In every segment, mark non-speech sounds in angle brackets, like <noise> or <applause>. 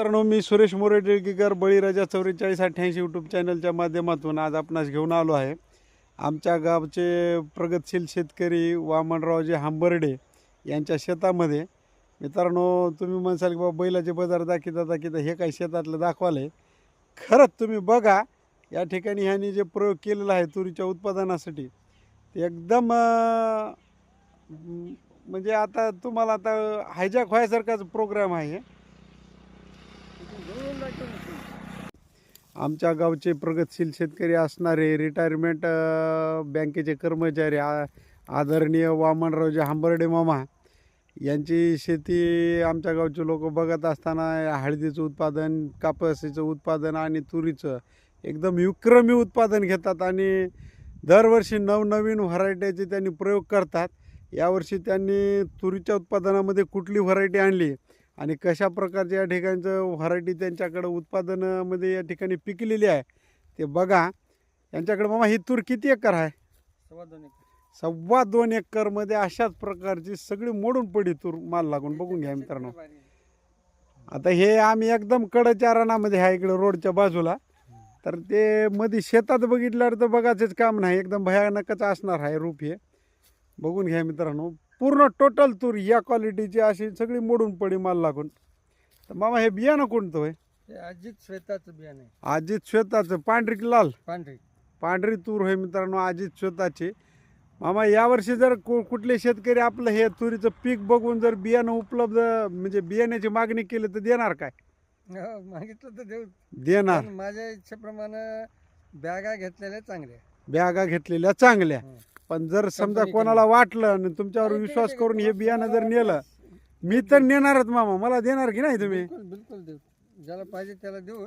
मित्रांनो मी सुरेश मोरे टिळकीकर बळीराजा चौवेचाळीस अठ्ठ्याऐंशी यूट्यूब चॅनलच्या माध्यमातून आज आपणास घेऊन आलो आहे. आमच्या गावचे प्रगतशील शेतकरी वामनरावजी हांबर्डे यांच्या शेतामध्ये. मित्रांनो तुम्ही म्हणसाल की बाबा बैलाचे बाजार दाखिता दाखिता हे काही शेतातलं दाखवालं आहे. खरंच तुम्ही बघा या ठिकाणी ह्यांनी जे प्रयोग केलेला आहे तुरीच्या उत्पादनासाठी ते एकदम म्हणजे आता तुम्हाला आता हायजॅक व्हायसारखाच प्रोग्राम आहे हे. आमच्या गावचे प्रगतशील शेतकरी असणारे रिटायरमेंट बँकेचे कर्मचारी आ आदरणीय वामनरावजी हांबर्डे मामा यांची शेती आमच्या गावचे लोक बघत असताना हळदीचं उत्पादन कापसाचं उत्पादन आणि तुरीचं एकदम विक्रमी उत्पादन घेतात आणि दरवर्षी नवनवीन व्हरायटीचे त्यांनी प्रयोग करतात. यावर्षी त्यांनी तुरीच्या उत्पादनामध्ये कुठली व्हरायटी आणली? आणि कशा प्रकारच्या या ठिकाणचं व्हरायटी त्यांच्याकडं उत्पादनामध्ये या ठिकाणी पिकलेली आहे ते बघा. यांच्याकडे मामा ही तूर किती एकर आहे? सव्वा दोन एकर. सव्वा दोन एकरमध्ये अशाच प्रकारची सगळी मोडून पडी तूर माल लागून. बघून घ्या मित्रांनो. <laughs> आता हे आम्ही एकदम कडच्या रानामध्ये आहे इकडं रोडच्या बाजूला. तर ते मध्ये शेतात बघितल्यावर तर बघायचंच काम नाही. एकदम भयानकच असणार आहे रूप हे. बघून घ्या मित्रांनो. पूर्ण टोटल तूर या क्वालिटीची अशी सगळी मोडून पडी माल लागून. तर मामा हे बियाणं कोणतं होय? हे अजित श्वेताचं बियाणं आहे. अजित श्वेताचं. पांढरी लाल? पांढरी. पांढरी तूर होय मित्रांनो अजित श्वेताची. मामा यावर्षी जर कु कुठले शेतकरी आपलं हे तुरीचं पीक बघून जर बियाणं उपलब्ध म्हणजे बियाण्याची मागणी केली तर देणार काय? हो, मागितलं तर देऊ. देणार. पण माझ्या इच्छेप्रमाणे बॅगा घेतलेल्या चांगल्या. बॅगा घेतलेल्या चांगल्या. हं. पण जर समजा कोणाला वाटलं आणि तुमच्यावर विश्वास करून हे बियाणं जर नेलं मी तर नेणारच मामा. मला देणार की नाही तुम्ही? बिलकुल बिलकुल देऊ. ज्याला पाहिजे त्याला देऊ.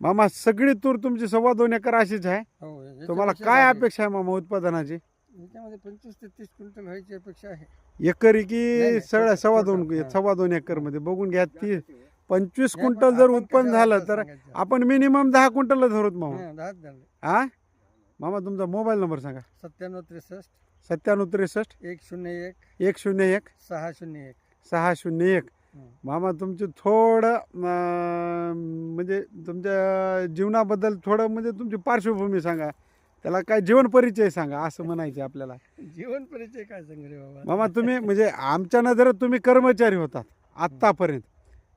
मामा सगळी तूर तुमची सव्वा दोन एकर अशीच आहे. हो तुम्हाला काय. अपेक्षा आहे मामा उत्पादनाची? याच्यामध्ये पंचवीस ते तीस क्विंटल व्हायची अपेक्षा आहे. एकरी नाही, की नाही, सगळ्या सव्वा दोन हा. सव्वा दोन एकरमध्ये बघून घ्या ती पंचवीस नाही, पण क्विंटल जर आपण उत्पन्न झालं तर सांगायचं? आपण मिनिमम दहा क्विंटल धरत मामा. हं, दहाच झाले. हा? मामा तुमचा मोबाईल नंबर सांगा. सत्त्याण्णव त्रेसष्ट. सत्त्याण्णव त्रेसष्ट. एक शून्य एक. एक शून्य एक. सहा शून्य एक. सहा शून्य एक. हं. मामा तुमचे थोडं अं, म्हणजे तुमच्या जीवनाबद्दल थोडं म्हणजे तुमची पार्श्वभूमी सांगा. त्याला काय जीवन परिचय सांगा असं म्हणायचं आपल्याला. जीवन परिचय काय सांगले बाबा? मामा तुम्ही म्हणजे आमच्या नजरेत तुम्ही कर्मचारी होतात आत्तापर्यंत.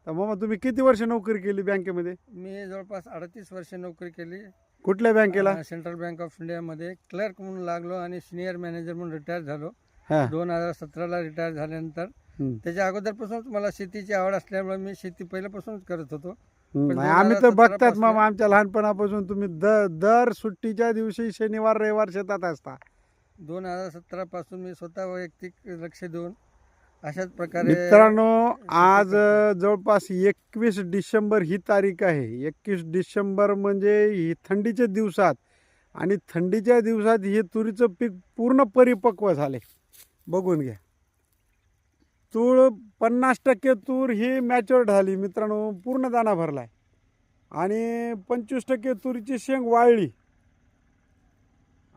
तर मामा तुम्ही किती वर्ष नोकरी केली बँकेमध्ये? मी जवळपास अडतीस वर्ष नोकरी केली. कुठल्या बँकेला? सेंट्रल बँक ऑफ इंडियामध्ये. क्लर्क म्हणून लागलो आणि सिनियर मॅनेजर म्हणून रिटायर झालो. हा. दोन हजार सतराला रिटायर झाल्यानंतर. हं. त्याच्या अगोदरपासूनच मला शेतीची आवड असल्यामुळे मी शेती पहिल्यापासूनच करत होतो. नाही, आम्ही तर बघतात मामा आमच्या लहानपणापासून तुम्ही द दर सुट्टीच्या दिवशी शनिवार रविवार शेतात असता. दोन हजार सतरापासून मी स्वतः वैयक्तिक लक्ष देऊन अशाच प्रकारे मित्रांनो आज. जवळपास एकवीस डिसेंबर ही तारीख आहे. एकवीस डिसेंबर म्हणजे ही थंडीच्या दिवसात आणि थंडीच्या दिवसात हे तुरीचं पीक पूर्ण परिपक्व झाले. बघून घ्या. तूळ पन्नास टक्के तूर ही मॅच्युअर्ड झाली मित्रांनो पूर्ण दाना भरलाय. आणि पंचवीस टक्के तुरीची शेंग वाळली.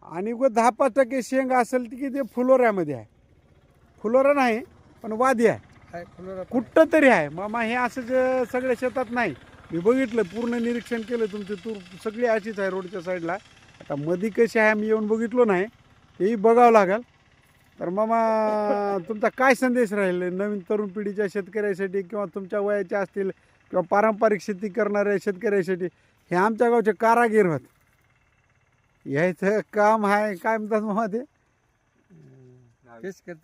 आणि व दहा पाच टक्के शेंग असेल ती की ते फुलोऱ्यामध्ये आहे. फुलोरा नाही पण वादी आहे. कुठं तरी आहे. मामा हे असं जे सगळ्या शेतात नाही. मी बघितलं पूर्ण निरीक्षण केलं तुमची तूर सगळी अशीच आहे रोडच्या साईडला. आता मधी कशी आहे मी येऊन बघितलो नाही. तेही बघावं लागेल. तर मामा तुमचा काय संदेश राहील? नवीन तरुण पिढीच्या शेतकऱ्यासाठी किंवा तुमच्या वयाच्या असतील किंवा पारंपरिक शेती करणाऱ्या शेतकऱ्यासाठी हे आमच्या गावचे कारागीर होत. यायचं काम आहे काय म्हणतात मामा ते?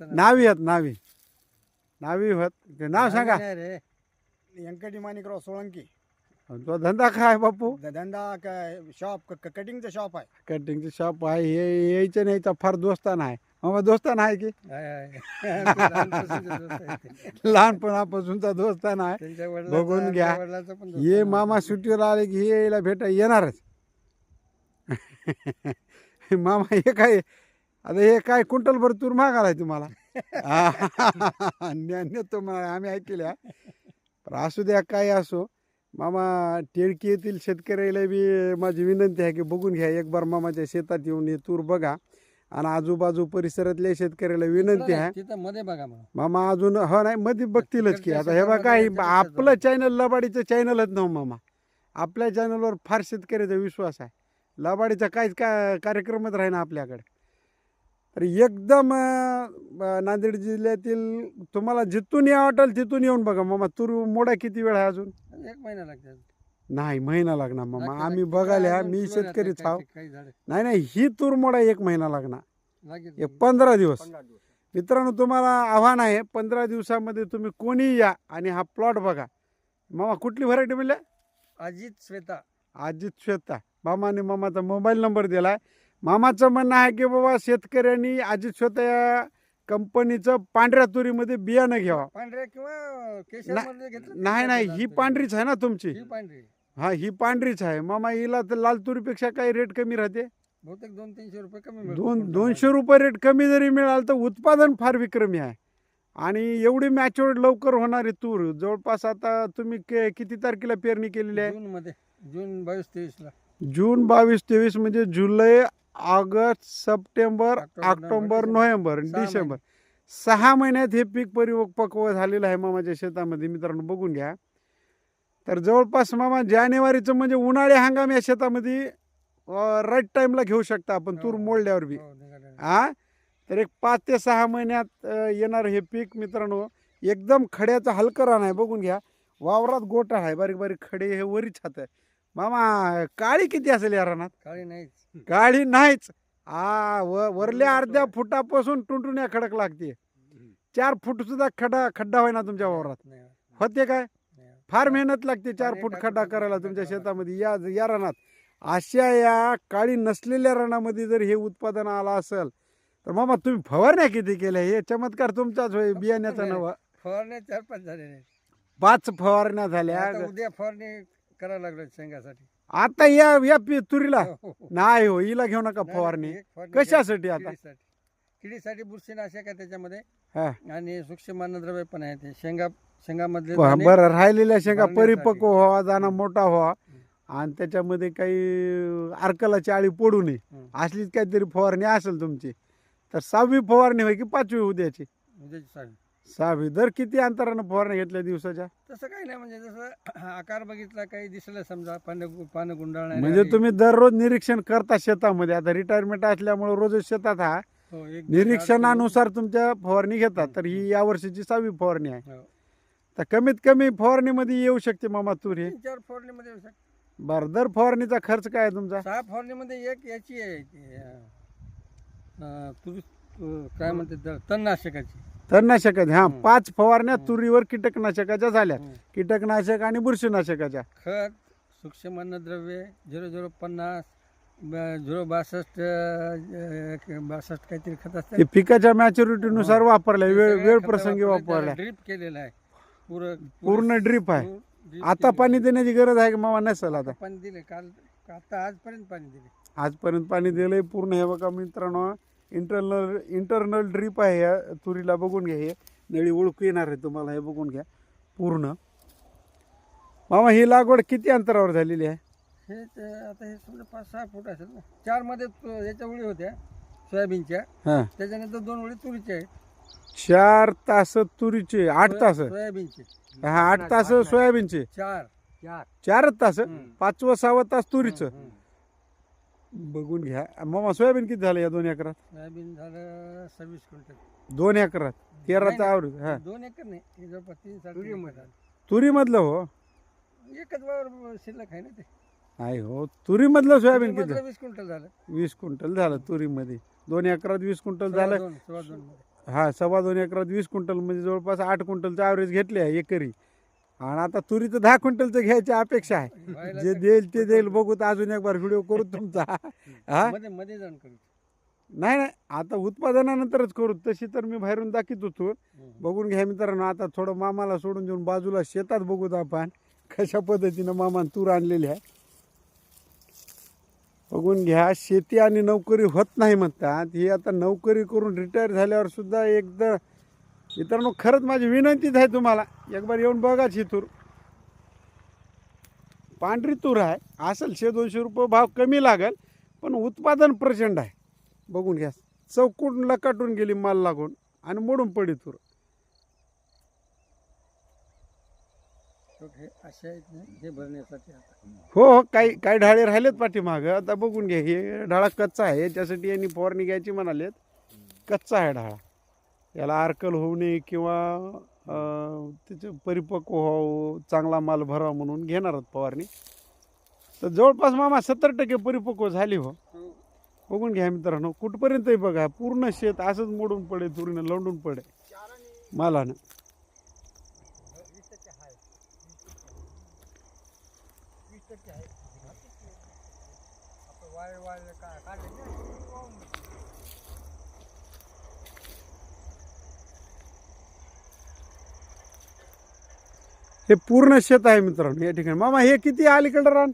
नावी आहेत नावी. नावी होत. नाव सांगा. नाही रे. व्यंकटी माणिकराव सोळंकी. तो धंदा काय बापू? ध- धंदा काय? शॉप कटिंगचं शॉप आहे. कटिंगची शॉप आहे. हे यायचं नाही यायचा फार दोस्ताना आहे. मामा दोस्ताना आहे की? <laughs> आहे, आहे. लहानपासूनचे दोस्त आहेत ते. लहानपणापासूनचा दोस्ताना आहे. त्यांच्या वडिलांचा, बघून घ्या. आमच्या वडिलांचा पण दोस्त ये आहे. मामा सुट्टीवर आले की हे यायला भेटा येणारच. <laughs> मामा हे काय आता हे काय क्विंटलभर तूर मागालाय तुम्हाला? <laughs> न्या- नेतो म्हणा आम्ही ऐकल्या. पण असू द्या काय असो. मामा टिळकी येथील शेतकऱ्याला बी माझी विनंती आहे की बघून घ्या. एक बार मामाच्या शेतात येऊन हे तूर बघा. आणि आजूबाजू परिसरातल्या शेतकऱ्याला विनंती आहे. मध्ये बघा मामा अजून हो नाही मध्ये बघतीलच की. आता हे बघा शेतामध्ये आपलं चॅनल लबाडीचं चॅनलच नव मामा. आपल्या चॅनलवर फार शेतकऱ्याचा विश्वास आहे. लबाडीचा काहीच का कार्यक्रमच राहीना आपल्याकडे. तर एकदम नांदेड जिल्ह्यातील तुम्हाला जिथून या वाटेल तिथून येऊन बघा मामा. तूर मोडा किती वेळ आहे अजून? एक महिना लागते नाही महिना लागणार मामा. आम्ही. बघायला अजून मी काही झाडं. नाही नाही ही तूर मोडा एक महिना लागणार. एक पंधरा दिवस. पंधरा दिवस. मित्रांनो तुम्हाला आव्हान आहे पंधरा दिवसामध्ये तुम्ही कोणी या आणि हा प्लॉट बघा. मामा कुठली व्हरायटी म्हणल्या? अजित श्वेता. अजित श्वेता. मामाने मामाचा मोबाईल नंबर दिला आहे मामाचं म्हणणं आहे की बाबा शेतकऱ्यांनी अजित श्वेता या कंपनीचं पांढऱ्या तुरीमध्ये बियाणं घ्यावा. पांढऱ्या किंवा घेतलं नाही नाही ही पांढरीच आहे ना तुमची? ही पांढरी. हा ही पांढरीच आहे. मामा हिला तर लाल तुरीपेक्षा काही रेट कमी राहते. बहुतेक दोन तीनशे रुपये कमी मिळतो दोन दोनशे रुपये रेट कमी जरी मिळालं तर उत्पादन फार विक्रमी आहे. आणि एवढी मॅच्युअर्ड लवकर होणारी तूर जवळपास आता तुम्ही के किती तारखेला पेरणी केलेली आहे? जून मध्ये जून बावीस तेवीस ला जून बावीस तेवीस म्हणजे जुलै August September October, November, December. सहा महिन्यात हे पीक परिपक्व झालेलं आहे मामाच्या शेतामध्ये. मित्रांनो बघून घ्या. तर जवळपास मामा जानेवारीचं म्हणजे उन्हाळी हंगाम या शेतामध्ये राईट टाईमला घेऊ शकता आपण तूर हो, मोडल्यावर बी. हो. हा तर एक पाच ते सहा महिन्यात येणार हे पीक मित्रांनो. एकदम खड्याचं हलकं रान आहे बघून घ्या. वावरात गोटा आहे बारीक बारीक खडे हे वरीच हात आहे. मामा काळी किती असेल या रानात? काळी नाहीच. काळी नाहीच? आ व वरल्या अर्ध्या फुटापासून टुंटुण्या खडक लागते चार फूट सुद्धा खड्डा खड्डा होईना तुमच्या वावरात. नाही, होते. काय. फार मेहनत लागते चार फूट खड्डा टाकून करायला तुमच्या शेतामध्ये. या या रानात. अशा या काळी नसलेल्या रानामध्ये जर हे उत्पादन आलं असेल तर मामा तुम्ही फवारण्या किती केल्या? हे चमत्कार तुमचाच होय बियाण्याचा. नवा. फवारण्या चार पाच झाले नाही पाच फवारण्या झाल्या. उद्या फवारणी करायला लागलो शेंगासाठी. आता या या पी- तुरीला? हो, हो, हो. नाही हो हिला घेऊ नका नाही, फवारणी. एक फवारणी कशासाठी घ्या. आता? किडीसाठी. किडीसाठी बुरशीनाशक आहे त्याच्यामध्ये? हा. आणि सूक्ष्मद्रव्य पण आहे ते. शेंगा शेंगामधले ब- दाणे बरं राहिलेल्या शेंगा भरण्यासाठी. परिपक्व व्हावा दाना मोठा व्हावा. आणि त्याच्यामध्ये काही अर्कलाची आळी पडू नये. हं. असलीच काहीतरी फवारणी असेल तुमची तर सहावी फवारणी होय की पाचवी उद्याची? उद्याची साडी सहावी. दर किती अंतरानं फवारणी घेतल्या दिवसाच्या? तसं काही नाही म्हणजे जसं <clears throat> आकार बघितला काही दिसलं समजा पानं पानं गुंडाळणार म्हणजे तुम्ही दररोज निरीक्षण करता शेतामध्ये. आता रिटायरमेंट असल्यामुळे रोज शेतात हा. हो, निरीक्षणानुसार तुमच्या फवारणी घेतात तर ही या वर्षीची सहावी फवारणी आहे. हो. तर कमीत कमी फवारणीमध्ये येऊ शकते मामा तूर हे. तीन चार फवारणीमध्ये येऊ शकतं. बरं दर फवारणीचा खर्च काय आहे तुमचा? सहा फवारणीमध्ये एक याची आहे अं, तुरी काय म्हणते तणनाशकाची. तणनाशकाचे हा हं. पाच फवारण्या. तुरीवर कीटकनाशकाच्या झाल्या. कीटकनाशक आणि बुरशीनाशकाच्या. खत सूक्ष्म अन्नद्रव्य झिरो झिरो पन्नास झिरो बासष्ट बासष्ट काहीतरी खत असतं ते पिकाच्या मॅच्युरिटीनुसार वापरलंय. वेळ वेळ प्रसंगी वापरलाय. ड्रीप केलेला आहे. पुरं पूर्ण ड्रीप आहे. आता पाणी. देण्याची गरज आहे का मामा? नसेल आता. आता पाणी दिले काल आता आजपर्यंत पाणी दिले आजपर्यंत पाणी दिलंय पूर्ण. हे बघा मित्रांनो इंटरनल इंटरनल ड्रीप आहे या तुरीला. बघून घ्या हे नळी ओळखू येणार आहे तुम्हाला हे बघून घ्या पूर्ण. मामा ही लागवड किती अंतरावर झालेली आहे? हे ते आता हे समजा पाच सहा फूट असेल ना. चारमध्ये तो- याच्या उडी होत्या सोयाबीनच्या. हा. त्याच्यानंतर दोन उडी तुरीच्या आहेत. चार तास तुरीचे आठ तास. सोयाबीनचे. हा आठ तास सोयाबीनचे. चार. चारच तास. पाचवं सहावं तास तुरीचं. बघून घ्या. मामा सोयाबीन किती झालं या दोन एकरात? सोयाबीन झालं सव्वीस क्विंटल. दोन एकरात. तेराचा आवरेज हा. दोन एकर नाही. हे जवळपास तीन एकर झालं. तुरीमधलं हो? एकच वावर शिल्लक आहे ना ते. नाही हो तुरीमधलं सोयाबीन किती? वीस क्विंटल झालं. वीस क्विंटल झालं तुरीमध्ये. दोन एकरात वीस क्विंटल सव्वा झालं. दोन सव्वा दोन मध्ये हा सव्वा दोन एकरात वीस क्विंटल म्हणजे जवळपास आठ क्विंटलचं ॲव्हरेज घेतले आहे एकरी. आणि आता तुरीचं दहा क्विंटलचं घ्यायची अपेक्षा आहे. जे देईल ते देईल. बघू तर अजून एक बार व्हिडिओ करू तुमचा. हा? मध्ये मध्ये जाऊन करू. नाही नाही. आता उत्पादनानंतरच करू. तशी तर मी बाहेरून दाखवत होतो बघून घ्या मित्रांनो. आता थोडं मामाला सोडून देऊन बाजूला शेतात बघूत आपण. कशा पद्धतीनं मामान तूर आणलेली आहे. बघून घ्या. शेती आणि नोकरी होत नाही म्हणतात. ही आता नोकरी करून रिटायर झाल्यावर सुद्धा एकदा मित्रांनो खरंच माझी विनंतीच आहे तुम्हाला एक बार येऊन बघाच ही तूर पांढरी तूर आहे असेल शे दोनशे रुपये भाव कमी लागेल पण उत्पादन प्रचंड आहे. बघून घ्या चौकूनला काटून गेली माल लागून आणि मोडून पडी तूर. हे हे काही काही ढाळे राहिलेत पाठीमागं. आता बघून घ्या हे ढाळा कच्चा आहे त्यासाठी यांनी फवारणी घ्यायची म्हणालेत. कच्चा आहे ढाळा. याला आरकल होऊ नये किंवा त्याचं परिपक्व व्हावं चांगला माल भरावा म्हणून घेणार आहोत फवारणी तर जवळपास मामा सत्तर टक्के परिपक्व झाली हो. बघून घ्या मित्रांनो कुठपर्यंतही बघा पूर्ण शेत असंच मोडून पडे तुरीनं लंडून पडे मालानं. हे पूर्ण शेत आहे मित्रांनो या ठिकाणी. मामा हे किती आहे अलीकडं रान?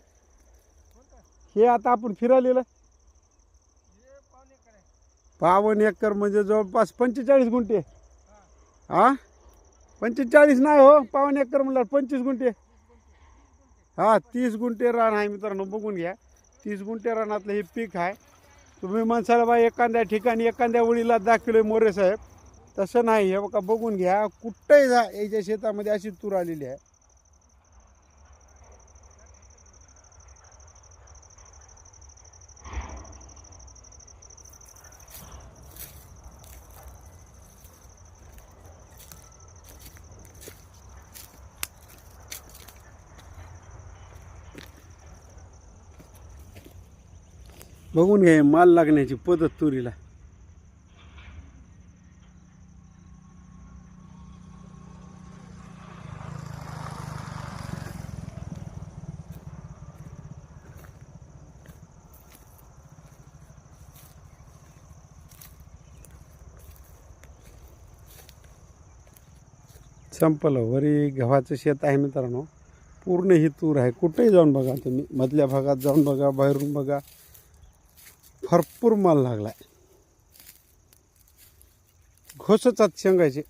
हे आता आपण फिरालेलं पावन एकर म्हणजे जवळपास पंचेचाळीस गुंठे. हा? पंचेचाळीस नाही हो पावन एकर म्हणलं पंचवीस गुंठे. हा तीस गुंठे रान आहे मित्रांनो बघून घ्या. तीस गुंठे रानातलं हे पीक आहे. तुम्ही म्हणसाल बा एखाद्या ठिकाणी एखाद्या वळीला दाखवले मोरे साहेब. तसं नाही हे बघा बघून घ्या. कुठंही जा याच्या शेतामध्ये अशी तूर आलेली आहे. बघून घ्या माल लागण्याची पद्धत तुरीला. संपलं. वरी गव्हाचं शेत आहे मित्रांनो. पूर्ण ही तूर आहे. कुठेही जाऊन बघा तुम्ही. मधल्या भागात जाऊन बघा बाहेरून बघा. भरपूर माल लागला आहे घोसचात शेंगायचे.